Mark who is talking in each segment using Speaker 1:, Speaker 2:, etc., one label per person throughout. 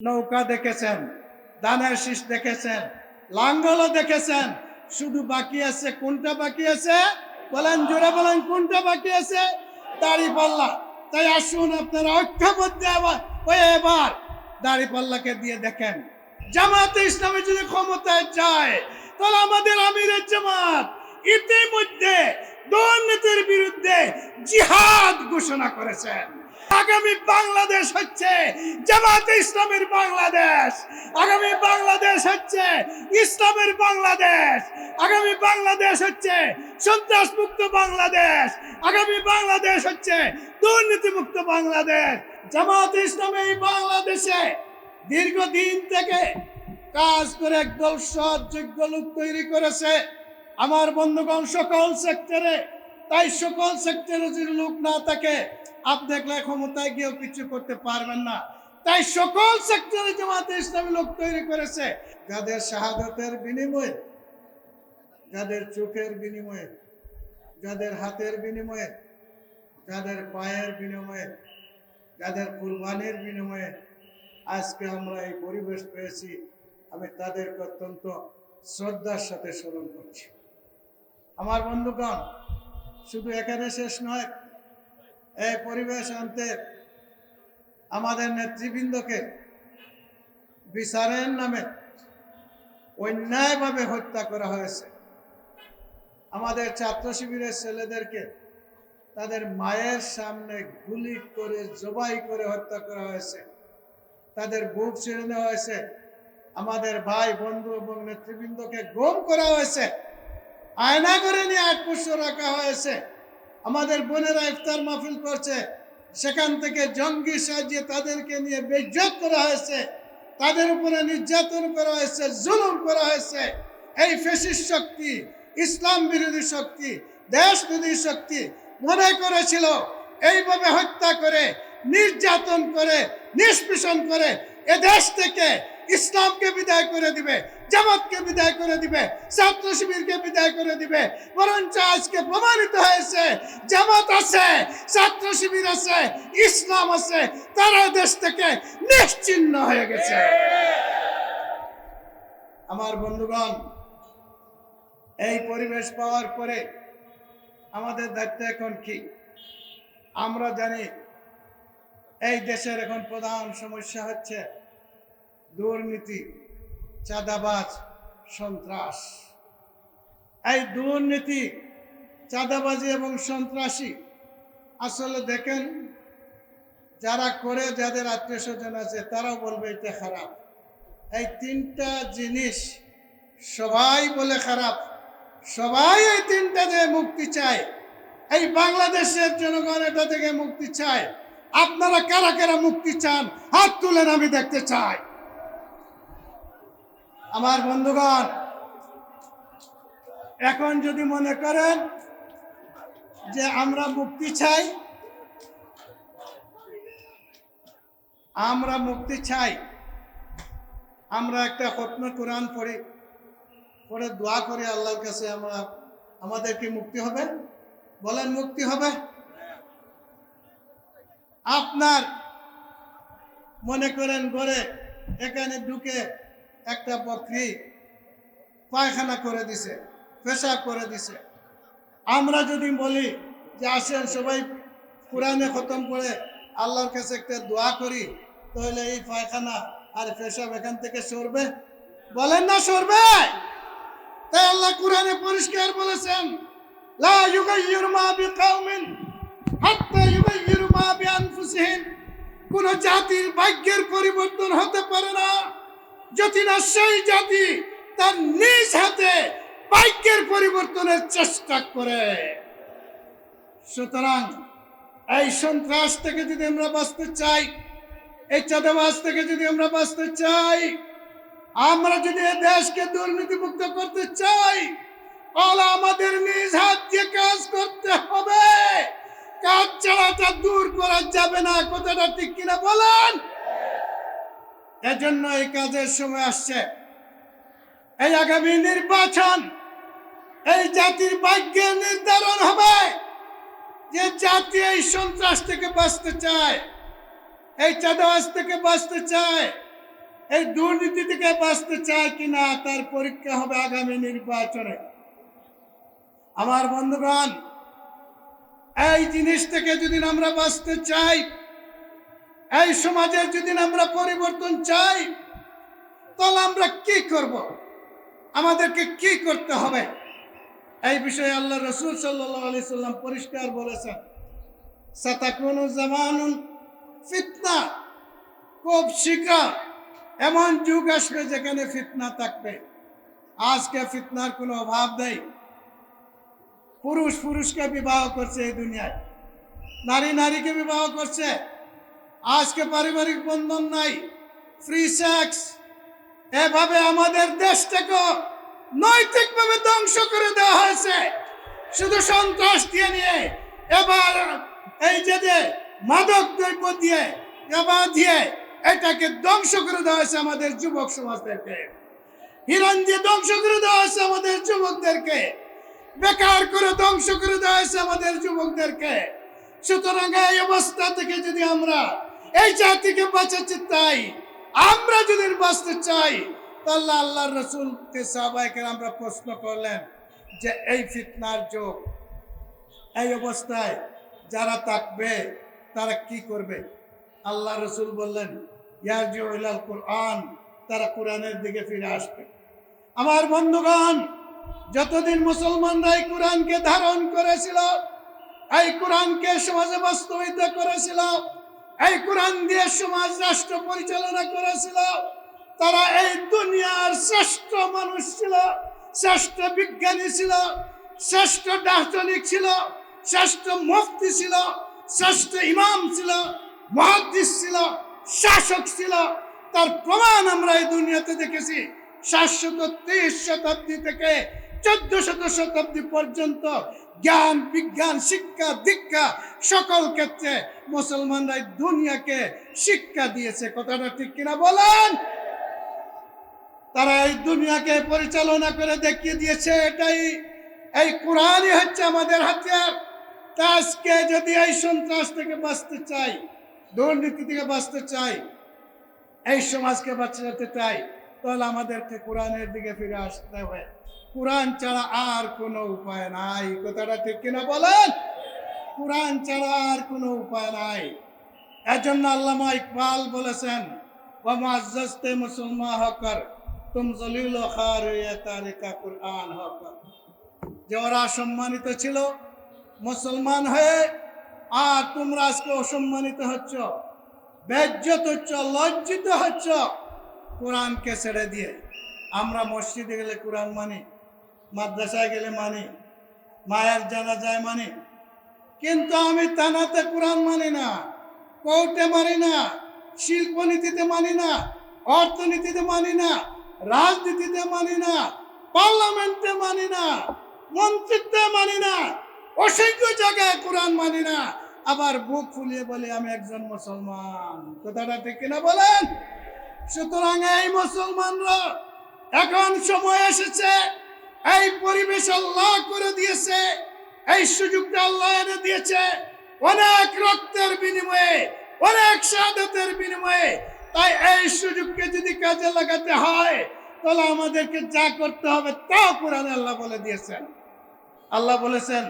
Speaker 1: নৌকা দেখেছেন, দানের শীষ দেখেছেন, লাঙ্গলও দেখেছেন। শুধু বাকি আছে, কোনটা বাকি আছে? বলেন, জোরে বলেন, কোনটা বাকি আছে? দাড়ি পাল্লা তাই আসুন আপনারা ঐক্যবদ্ধ আবার হয়ে এবার দাড়ি পাল্লাকে দিয়ে দেখেন। জামাতে ইসলামে যদি ক্ষমতায় যায়, তাহলে আমাদের আমিরের জামাত ইতিমধ্যে দুর্নীতির বিরুদ্ধে জিহাদ ঘোষণা করেছেন। আগামী বাংলাদেশ হচ্ছে জামাতে ইসলামের বাংলাদেশ। আগামী বাংলাদেশ হচ্ছে ইসলামের বাংলাদেশ। আগামী বাংলাদেশ হচ্ছে সন্ত্রাস মুক্ত বাংলাদেশ। আগামী বাংলাদেশ হচ্ছে দুর্নীতি মুক্ত বাংলাদেশ। জামাতে ইসলাম এই বাংলাদেশে দীর্ঘদিন থেকে কাজ করে একদল সৎ যোগ্য লোক তৈরি করেছে। আমার বন্ধুগণ, সকল সেক্টরে, তাই সকল সেক্টরে যদি লোক না থাকে আপনি দেখলে ক্ষমতায় গিয়েও কিছু করতে পারবেন না। তাই সকল সেক্টরে জামাতে ইসলামী লোক তৈরি করেছে। যাদের শাহাদতের বিনিময়ে, যাদের চোখের বিনিময়ে, যাদের হাতের বিনিময়ে, যাদের পায়ের বিনিময়ে, যাদের কুরবানির বিনিময়ে আজকে আমরা এই পরিবেশ পেয়েছি। আমি তাদেরকে অত্যন্ত শ্রদ্ধার সাথে স্মরণ করছি। আমার বন্ধুগণ, শুধু এখানে শেষ নয় এই পরিবেশ আনতে আমাদের নেতৃবৃন্দকে বিচারের নামে অন্যায়ভাবে হত্যা করা হয়েছে। আমাদের ছাত্র শিবিরের ছেলেদেরকে তাদের মায়ের সামনে গুলি করে, জবাই করে হত্যা করা হয়েছে। তাদের বুক ছিঁড়ে নেওয়া হয়েছে। আমাদের ভাই, বন্ধু এবং নেতৃবৃন্দকে গম করা হয়েছে। আয়না করে নিয়ে আট বছর রাখা হয়েছে। আমাদের বোনেরা ইফতার মাহফিল করছে। সেখান থেকে জঙ্গি সাজিয়ে তাদেরকে নিয়ে বেজ্জত করা হয়েছে। তাদের উপরে নির্যাতন করা হয়েছে, জুলুম করা হয়েছে। এই ফেসিস শক্তি, ইসলাম বিরোধী শক্তি, দেশ বিরোধী শক্তি মনে করেছিল, এইভাবে হত্যা করে, নির্যাতন করে, নিষ্পেষণ করে এ দেশ থেকে ইসলামকে বিদায় করে দিবে। জামাতকে বিদায় করে দিবে, ছাত্র শিবিরকে বিদায় করে দিবে। বরঞ্চ আজকে প্রমাণিত হয়েছে, জামাত আছে, ছাত্র শিবির আছে, ইসলাম আছে, তারা দেশ থেকে নিশ্চিন্ন হয়ে গেছে। আমার বন্ধুগণ, এই পরিবেশ পাওয়ার পরে আমাদের দায়িত্ব এখন কি? আমরা জানি এই দেশের এখন প্রধান সমস্যা হচ্ছে দুর্নীতি। চাঁদাবাজ, সন্ত্রাস। এই দুর্নীতি চাঁদাবাজি এবং সন্ত্রাসী, আসলে দেখেন, যারা করে, যাদের আত্মীয় স্বজন আছে, তারাও বলবে এটা খারাপ। এই তিনটা জিনিস সবাই বলে খারাপ। সবাই এই তিনটা থেকে মুক্তি চায়। এই বাংলাদেশের জনগণ এটা থেকে মুক্তি চায়। আপনারা কারা কারা মুক্তি চান? হাত তুলেন, আমি দেখতে চাই। আমার বন্ধুগণ, এখন যদি মনে করেন যে আমরা মুক্তি চাই, আমরা মুক্তি চাই, আমরা একটা খতম কোরআন পড়ি, পড়ে দোয়া করি আল্লাহর কাছে আমরা আমাদের কি মুক্তি হবে? বলেন মুক্তি হবে? আপনার মনে করেন ঘরে এখানে ঢুকে একটা বকরি পায়খানা করে দিছে, পেশাব করে দিছে। আমরা যদি বলি যে আসেন সবাই কোরআনে খতম করে আল্লাহর কাছে একটা দোয়া করি, তাহলে এই পায়খানা আর পেশাব এখান থেকে সরবে? বলেন না সরবে? তাই আল্লাহ কোরআনে পরিষ্কার বলেছেন, লা মা কোন জাতির ভাগ্যের পরিবর্তন হতে পারে না। যদি না, সেই জাতি তার নিজ হাতে ভাগ্যের পরিবর্তনের চেষ্টা করে। সুতরাং এই সন্ত্রাস থেকে যদি আমরা বাঁচতে চাই, এই চাঁদাবাজ থেকে যদি আমরা বাঁচতে চাই, আমরা যদি এই দেশকে দুর্নীতিমুক্ত করতে চাই, তাহলে আমাদের নিজ হাত দিয়ে কাজ করতে হবে। কাজ ছাড়াটা দূর করা যাবে না। কথাটা ঠিক কিনা বলেন? এজন্য এই কাজের সময় আসছে। এই আগামী নির্বাচন এই জাতির ভাগ্যের নির্ধারণ হবে। যে জাতি এই সন্ত্রাস থেকে বাঁচতে চায়, এই চাঁদাবাজ থেকে বাঁচতে চায়, এই দুর্নীতি থেকে বাঁচতে চায় কিনা তার পরীক্ষা হবে আগামী নির্বাচনে। আমার বন্ধুগণ, এই জিনিস থেকে যদি আমরা বাঁচতে চাই এই সমাজের যদি আমরা পরিবর্তন চাই, তাহলে আমরা কি করব? আমাদেরকে কি করতে হবে? এই বিষয়ে আল্লাহ রসুল সাল্লাহ আলি সাল্লাম পরিষ্কার বলেছেন, সাতাকুনু জামানুন ফিতনা, খুব শীঘ্র এমন যুগ আসবে যেখানে ফিতনা থাকবে। আজকে ফিতনার কোনো অভাব নেই। পুরুষ পুরুষকে বিবাহ করছে এই দুনিয়ায়, নারী নারীকে বিবাহ করছে। আজকে পারিবারিক বন্ধন নাই ফ্রি সেক্স এভাবে আমাদের দেশটাকে নৈতিকভাবে ধ্বংস করে দেওয়া হয়েছে। শুধু সন্ত্রাস দিয়ে নিয়ে, এবার এই যে যে মাদক দ্রব্য দিয়ে, এবার দিয়ে এটাকে ধ্বংস করে দেওয়া হয়েছে আমাদের যুবক সমাজদেরকে। হিরণ দিয়ে ধ্বংস করে দেওয়া হয়েছে আমাদের যুবকদেরকে, বেকার করে ধ্বংস করে দেওয়া হয়েছে আমাদের যুবকদেরকে। সুতরাং এই অবস্থা থেকে যদি আমরা এই জাতিকে বাঁচাতে চাই। আমরা যদি বাঁচতে চাই, তাহলে আল্লাহ রসুলকে সাহবাইকে আমরা প্রশ্ন করলেন যে, এই ফিতনার যোগ, এই অবস্থায় যারা থাকবে, তারা কি করবে? আল্লাহ রসুল বললেন ইয়ারজিউল কোরআন তারা কোরআনের দিকে ফিরে আসবে। আমার বন্ধুগণ, যতদিন মুসলমানরা এই কোরআনকে ধারণ করেছিল, এই কোরআনকে সমাজে বাস্তবিত করেছিল এই কোরআন দিয়ে সমাজ রাষ্ট্র পরিচালনা করেছিল। তারা এই দুনিয়ার শ্রেষ্ঠ মানুষ ছিল, শ্রেষ্ঠ বিজ্ঞানী ছিল, শ্রেষ্ঠ দার্শনিক ছিল, শ্রেষ্ঠ মুফতি ছিল, শ্রেষ্ঠ ইমাম ছিল, মহাদিস ছিল, শাসক ছিল। তার প্রমাণ আমরা এই দুনিয়াতে দেখেছি। সাতশত তেইশ শতাব্দী থেকে চোদ্দ শত শতাব্দী পর্যন্ত জ্ঞান, বিজ্ঞান, শিক্ষা, দীক্ষা, সকল ক্ষেত্রে মুসলমানরা দুনিয়াকে শিক্ষা দিয়েছে। কথাটা ঠিক কিনা বলেন? তারা এই দুনিয়াকে পরিচালনা করে দেখিয়ে দিয়েছে, এটাই এই কোরআনই হচ্ছে আমাদের হাতিয়ার। তা আজকে যদি এই সন্ত্রাস থেকে বাঁচতে চাই, দুর্নীতি থেকে বাঁচতে চাই, এই সমাজকে বাঁচাতে চাই, তাহলে আমাদেরকে কোরআনের দিকে ফিরে আসতে হবে। কোরআন ছাড়া আর কোনো উপায় নাই। কথাটা ঠিক কিনা বলেন? কোরআন ছাড়া আর কোনো উপায় নাই। এজন্য আল্লামা ইকবাল বলেছেন ও মাজ্জতে মুসলমান হকর, তুম জলিল খার তারিকা কোরআন হকর। যে ওরা সম্মানিত ছিল, মুসলমান হয়ে, আর তোমরা আজকে অসম্মানিত হচ্ছ, বেজ্জত হচ্ছ, লজ্জিত হচ্ছ, কোরআনকে ছেড়ে দিয়ে আমরা মসজিদে গেলে কোরআন মানি। মাদ্রাসায় গেলে মানি, মায়ের জানা যায় মানি। কিন্তু আমি তানাতে কোরআন মানি না, কোর্টে মানি না, শিল্পনীতিতে মানি না, অর্থনীতিতে মানি না, রাজনীতিতে মানি না, পার্লামেন্টে মানি না, মন্ত্রিত্বে মানি না, অসংখ্য জায়গায় কোরআন মানি না। আবার বুক ফুলিয়ে বলে, আমি একজন মুসলমান। কথাটা ঠিক কিনা বলেন? সুতরাং এই মুসলমানরা এখন সময় এসেছে এই পরিবেশ আল্লাহ করে দিয়েছে, এই সুযোগটা আল্লাহ এনে দিয়েছে। অনেক রক্তের বিনিময়ে, অনেক শাহাদতের বিনিময়ে। তাই এই সুযোগকে যদি কাজে লাগাতে হয়, তাহলে আমাদেরকে যা করতে হবে তা কোরআনে আল্লাহ বলে দিয়েছেন। আল্লাহ বলেছেন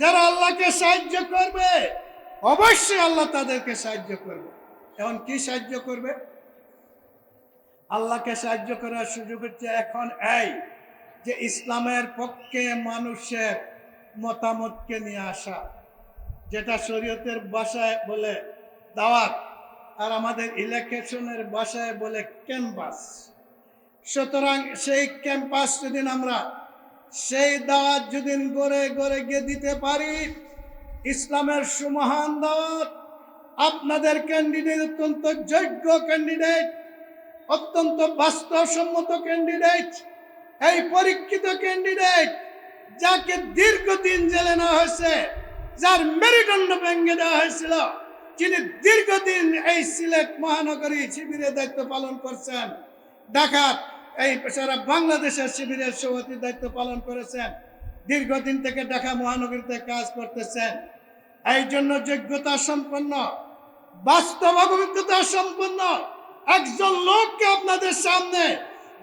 Speaker 1: যারা আল্লাহকে সাহায্য করবে, অবশ্যই আল্লাহ তাদেরকে সাহায্য করবে। এখন কি সাহায্য করবে? আল্লাহকে সাহায্য করার সুযোগ হচ্ছে এখন এই যে ইসলামের পক্ষে মানুষের মতামতকে নিয়ে আসা, যেটা শরীয়তের বাসায় বলে দাওয়াত আর আমাদের ইলেকশনের বাসায় বলে ক্যাম্পাস। সুতরাং সেই ক্যাম্পাস যদি আমরা সেই দাওয়াত যদি গড়ে গড়ে গিয়ে দিতে পারি, ইসলামের সুমহান দাওয়াত আপনাদের ক্যান্ডিডেট অত্যন্ত যোগ্য ক্যান্ডিডেট অত্যন্ত বাস্তবসম্মত ক্যান্ডিডেট এই পরীক্ষিত ক্যান্ডিডেট যাকে দীর্ঘদিন জেলে নেওয়া হয়েছে, যার মেরুদণ্ড ভেঙে দেওয়া হয়েছিল, যিনি দীর্ঘদিন এই সিলেট মহানগরী শিবিরে দায়িত্ব পালন করছেন। ঢাকার এই সারা বাংলাদেশের শিবিরের সভাপতির দায়িত্ব পালন করেছেন। দীর্ঘদিন থেকে ঢাকা মহানগরীতে কাজ করতেছেন। এই জন্য যোগ্যতা সম্পন্ন, বাস্তব অভিজ্ঞতা সম্পন্ন একজন লোককে আপনাদের সামনে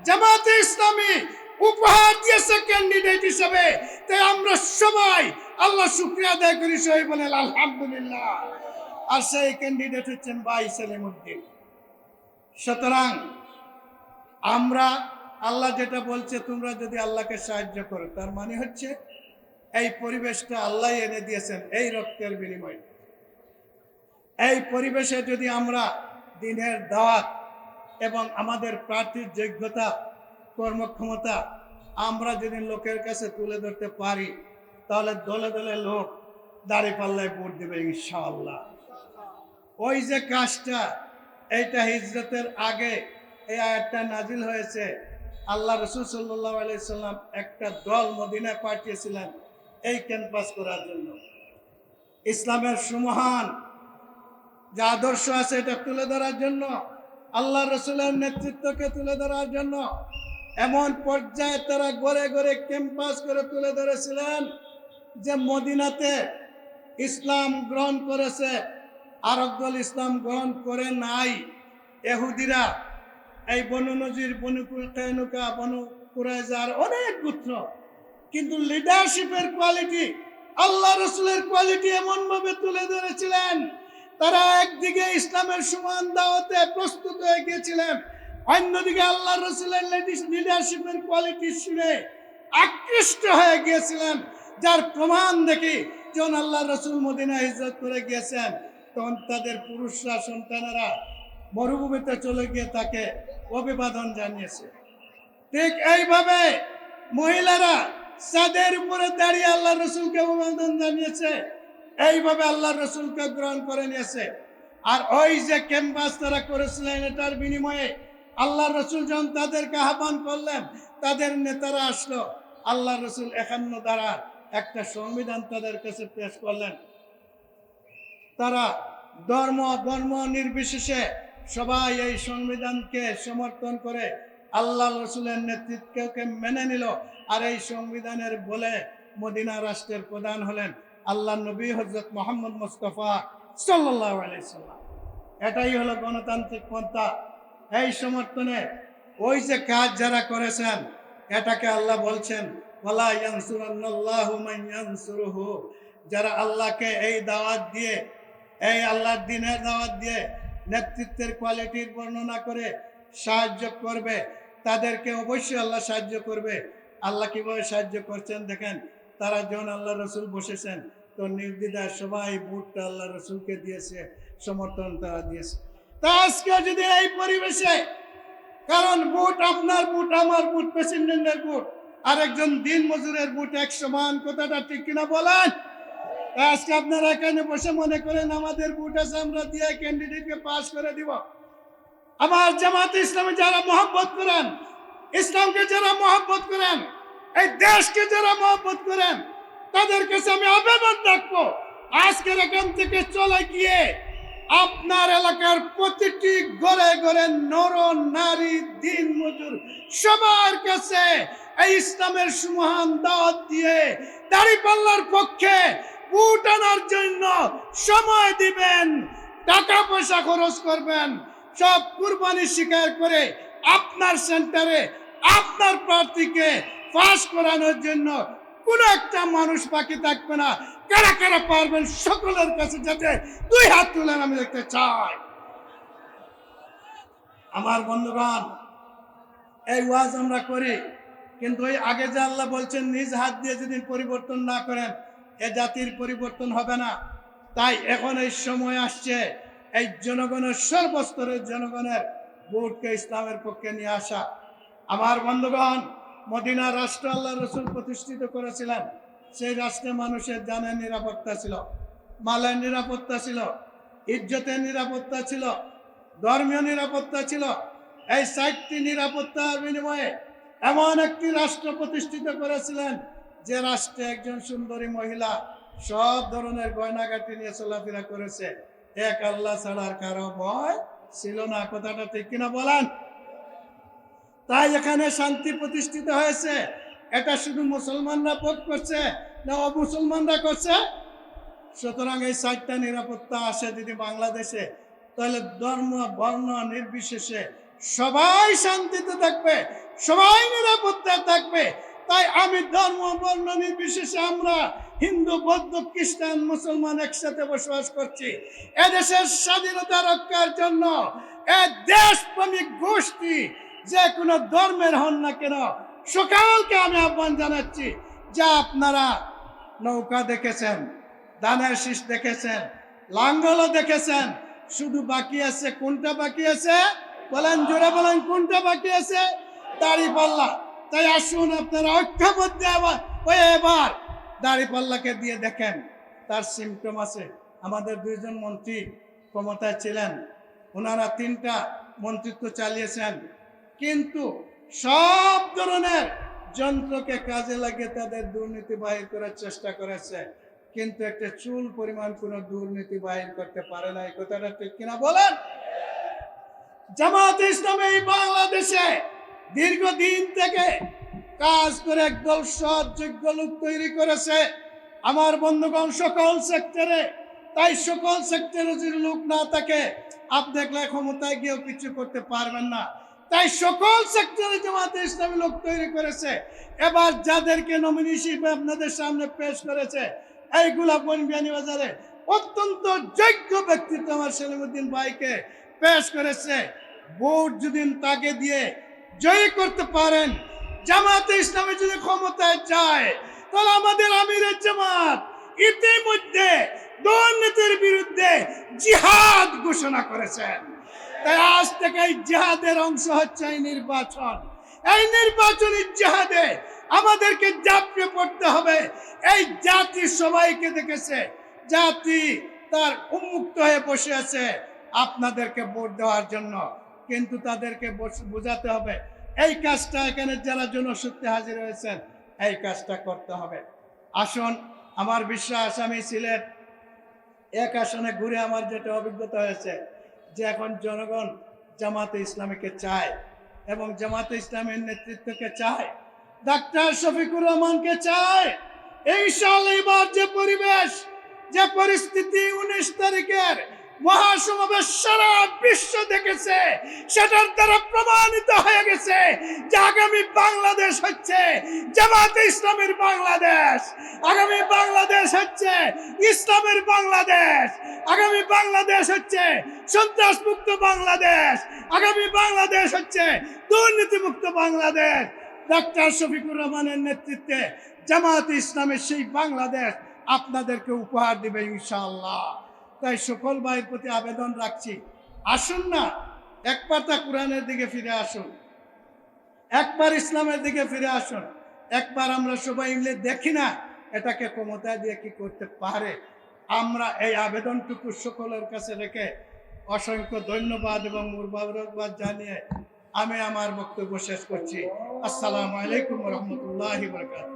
Speaker 1: জামাতে ইসলামী উপহার দিয়েছে ক্যান্ডিডেট হিসেবে। তাই আমরা সবাই আল্লাহ শুক্রিয়া আদায় করি সবাই বলেন, আলহামদুলিল্লাহ। আর সেই ক্যান্ডিডেট হচ্ছেন ভাই সেলিমুদ্দিন সুতরাং আমরা আল্লাহ যেটা বলছে, তোমরা যদি আল্লাহকে সাহায্য করো, তার মানে হচ্ছে এই পরিবেশটা আল্লাহ এনে দিয়েছেন এই রক্তের বিনিময়ে। এই পরিবেশে যদি আমরা দিনের দাওয়াত এবং আমাদের প্রার্থীর যোগ্যতা, কর্মক্ষমতা আমরা যদি লোকের কাছে তুলে ধরতে পারি, তাহলে দলে দলে লোক দাড়ি পাল্লায় ভোট দেবে ইনশাআল্লাহ। ওই যে কাজটা, এইটা হিজরতের আগে এই আয়াতটা নাজিল হয়েছে। আল্লাহ রসুল সাল্লাহ আলাইসাল্লাম একটা দল মদিনায় পাঠিয়েছিলেন এই ক্যাম্পাস করার জন্য। ইসলামের সুমহান যে আদর্শ আছে এটা তুলে ধরার জন্য, আল্লাহ রসুলের নেতৃত্বকে তুলে ধরার জন্য এমন পর্যায়ে তারা গড়ে গড়ে ক্যাম্পাস করে তুলে ধরেছিলেন যে মদিনাতে ইসলাম গ্রহণ করেছে। আরব দল ইসলাম গ্রহণ করে নাই। এহুদিরা, এই বনু নজির, বনু বনু কুরাইজার অনেক গুত্র কিন্তু লিডারশিপের কোয়ালিটি আল্লাহ রসুলের কোয়ালিটি এমন ভাবে তুলে ধরেছিলেন তারা একদিকে ইসলামের সমান দাওয়াতে প্রস্তুত হয়ে গিয়েছিলেন, অন্যদিকে আল্লাহ রসুলের লিডারশিপের কোয়ালিটি শুনে আকৃষ্ট হয়ে গিয়েছিলেন, যার প্রমাণ দেখি যখন আল্লাহ রসুল মদিনা হিজরত করে গিয়েছেন, তখন তাদের পুরুষরা, সন্তানেরা মরুভূমিতে চলে গিয়ে তাকে অভিবাদন জানিয়েছে। ঠিক এইভাবে মহিলারা চাঁদের উপরে দাঁড়িয়ে আল্লাহ রসুলকে অভিবাদন জানিয়েছে। এইভাবে আল্লাহ রসুলকে গ্রহণ করে নিয়েছে। আর ওই যে ক্যাম্পাস তারা করেছিলেন, এটার বিনিময়ে আল্লাহ রসুল যখন তাদেরকে আহ্বান করলেন, তাদের নেতারা আসলো। আল্লাহ রসুল একান্ন দ্বারা একটা সংবিধান তাদের কাছে পেশ করলেন। তারা ধর্ম ধর্ম নির্বিশেষে সবাই এই সংবিধানকে সমর্থন করে আল্লাহ রসুলের নেতৃত্বকে মেনে নিল। আর এই সংবিধানের বলে মদিনা রাষ্ট্রের প্রধান হলেন আল্লাহ নবী হজরত মোহাম্মদ মুস্তফা সাল্লাহ এটাই হলো গণতান্ত্রিক পন্থা। এই সমর্থনে ওই যে কাজ যারা করেছেন, এটাকে আল্লাহ বলছেন যারা আল্লাহকে এই দাওয়াত দিয়ে, এই আল্লাহর দিনের দাওয়াত দিয়ে নেতৃত্বের কোয়ালিটির বর্ণনা করে সাহায্য করবে, তাদেরকে অবশ্যই আল্লাহ সাহায্য করবে। আল্লাহ কীভাবে সাহায্য করছেন দেখেন তারা যখন আল্লাহ রসুল বসেছেন, তো নির্দ্বিধায় সবাই ভোটটা আল্লাহ রসুলকে দিয়েছে, সমর্থন তারা দিয়েছে। তা আজকে যদি এই পরিবেশে, কারণ ভোট আপনার ভোট আমার ভোট প্রেসিডেন্টের ভোট আর একজন দিন মজুরের ভোট এক সমান, কথাটা ঠিক কিনা বলেন? আজকে আপনারা এখানে বসে মনে করেন, আমাদের ভোট আছে, আমরা দিয়ে ক্যান্ডিডেটকে পাস করে দিব। আমার জামাত ইসলামে যারা মহব্বত করেন, ইসলামকে যারা মহব্বত করেন এই দেশকে যারা মহব্বত করেন, তাদের কাছে আমি আবেদন রাখব, আজকের এখান থেকে চলে গিয়ে আপনার এলাকার প্রতিটি ঘরে ঘরে নর, নারী, দিন মজুর সবার কাছে এই ইসলামের সুমহান দাওয়াত দিয়ে দাড়ি পাল্লার পক্ষে বুট আনার জন্য সময় দিবেন, টাকা পয়সা খরচ করবেন, সব কুরবানি স্বীকার করে আপনার সেন্টারে আপনার প্রার্থীকে পাস করানোর জন্য কোন একটা মানুষ বাকি থাকবে না। কারা কারা পারবেন সকলের কাছে যাতে দুই হাত তুলেন আমি দেখতে চাই। আমার বন্ধুগণ, এই ওয়াজ আমরা করি, কিন্তু ওই আগে যে আল্লাহ বলছেন, নিজ হাত দিয়ে যদি পরিবর্তন না করেন, এ জাতির পরিবর্তন হবে না। তাই এখন এই সময় আসছে, এই জনগণের সর্বস্তরের জনগণের ভোটকে ইসলামের পক্ষে নিয়ে আসা। আমার বন্ধুগণ মদিনা রাষ্ট্র আল্লাহ রসুল প্রতিষ্ঠিত করেছিলেন। সেই রাষ্ট্রে মানুষের জানের নিরাপত্তা ছিল, মালের নিরাপত্তা ছিল, ইজ্জতের নিরাপত্তা ছিল, ধর্মীয় নিরাপত্তা ছিল। এই সাইটটি নিরাপত্তার বিনিময়ে এমন একটি রাষ্ট্র প্রতিষ্ঠিত করেছিলেন যে রাষ্ট্রে একজন সুন্দরী মহিলা সব ধরনের গয়নাগাটি নিয়ে চলাফেরা করেছে। এক আল্লাহ ছাড়ার কারও ভয় ছিল না। কথাটা ঠিক কিনা বলেন? তাই এখানে শান্তি প্রতিষ্ঠিত হয়েছে। এটা শুধু মুসলমানরা ভোট করছে না অমুসলমানরা করছে। সুতরাং এই চারটা নিরাপত্তা আসে যদি বাংলাদেশে, তাহলে ধর্ম, বর্ণ নির্বিশেষে সবাই শান্তিতে থাকবে, সবাই নিরাপত্তা থাকবে। তাই আমি ধর্ম, বর্ণ নির্বিশেষে আমরা হিন্দু, বৌদ্ধ, খ্রিস্টান, মুসলমান একসাথে বসবাস করছি। এদেশের স্বাধীনতা রক্ষার জন্য এ দেশপ্রেমিক গোষ্ঠী যে কোনো ধর্মের হন না কেন, সকালকে আমি আহ্বান জানাচ্ছি, যা আপনারা নৌকা দেখেছেন, দানের শীষ দেখেছেন, লাঙ্গলও দেখেছেন, শুধু বাকি আছে কোনটা বাকি আছে? বলেন, জোরে বলেন, কোনটা বাকি আছে? দাড়ি পাল্লা তাই আসুন, আপনারা ঐক্যবদ্ধ আবার ওই এবার দাড়ি পাল্লাকে দিয়ে দেখেন, তার সিমটম আছে। আমাদের দুইজন মন্ত্রী ক্ষমতায় ছিলেন, ওনারা তিনটা মন্ত্রিত্ব চালিয়েছেন। কিন্তু সব ধরনের যন্ত্রকে কাজে লাগিয়ে তাদের দুর্নীতি বাহির করার চেষ্টা করেছে। কিন্তু একটা চুল পরিমাণ কোনো দুর্নীতি বাহির করতে পারে না, এই কথাটা ঠিক কিনা বলেন? জামাত ইসলামে এই বাংলাদেশে দীর্ঘদিন থেকে কাজ করে একদল সৎ যোগ্য লোক তৈরি করেছে। আমার বন্ধুগণ, সকল সেক্টরে, তাই সকল সেক্টরে যদি লোক না থাকে, আপনি একলা ক্ষমতায় গিয়েও কিছু করতে পারবেন না। তাই সকল সেক্টরে জামাতে ইসলামী লোক তৈরি করেছে। এবার যাদেরকে নমিনি হিসেবে আপনাদের সামনে পেশ করেছে এইগুলা বনবিয়ানি বাজারে অত্যন্ত যোগ্য ব্যক্তিত্ব আমার সেলিমুদ্দিন ভাইকে পেশ করেছে। ভোট যদি তাকে দিয়ে জয়ী করতে পারেন, জামাতে ইসলামী যদি ক্ষমতায় যায়, তাহলে আমাদের আমিরের জামাত ইতিমধ্যে দুর্নীতির বিরুদ্ধে জিহাদ ঘোষণা করেছেন। তাই আজ থেকে এই জিহাদের অংশ হচ্ছে এই নির্বাচন। এই নির্বাচনী জিহাদে আমাদেরকে জাপিয়ে পড়তে হবে। এই জাতি সবাইকে দেখেছে। জাতি তার উন্মুক্ত হয়ে বসে আছে আপনাদেরকে ভোট দেওয়ার জন্য। কিন্তু তাদেরকে বোঝাতে হবে, এই কাজটা এখানে যারা জনশক্তি হাজির হয়েছেন, এই কাজটা করতে হবে। আসুন, আমার বিশ্বাস, আমি সিলেট এক আসনে ঘুরে আমার যেটা অভিজ্ঞতা হয়েছে যে এখন জনগণ জামাতে ইসলামীকে চায় এবং জামাতে ইসলামের নেতৃত্বকে চায়, ডাক্তার শফিকুর রহমানকে চায়। এই সাল এবার যে পরিবেশ, যে পরিস্থিতি উনিশ তারিখের সারা বিশ্ব দেখেছে। সেটার দ্বারা প্রমাণিত হয়ে গেছে যে আগামী বাংলাদেশ হচ্ছে ইসলামের বাংলাদেশ। আগামী বাংলাদেশ হচ্ছে ইসলামের বাংলাদেশ। আগামী বাংলাদেশ হচ্ছে সন্ত্রাস মুক্ত বাংলাদেশ। আগামী বাংলাদেশ হচ্ছে দুর্নীতিমুক্ত বাংলাদেশ। ডাক্তার শফিকুর রহমানের নেতৃত্বে জামাত ইসলামের সেই বাংলাদেশ আপনাদেরকে উপহার দিবে ইনশাআল্লাহ। তাই সকল ভাইয়ের প্রতি আবেদন রাখছি। আসুন না, এক পাতা কোরআনের দিকে ফিরে আসুন। একবার ইসলামের দিকে ফিরে আসুন। একবার আমরা সবাই মিলে দেখি না এটাকে ক্ষমতায় দিয়ে কি করতে পারে। আমরা এই আবেদনটুকু সকলের কাছে রেখে অসংখ্য ধন্যবাদ এবং মুবারকবাদ জানিয়ে আমি আমার বক্তব্য শেষ করছি। আসসালামু আলাইকুম রহমতুল্লাহ বরকাত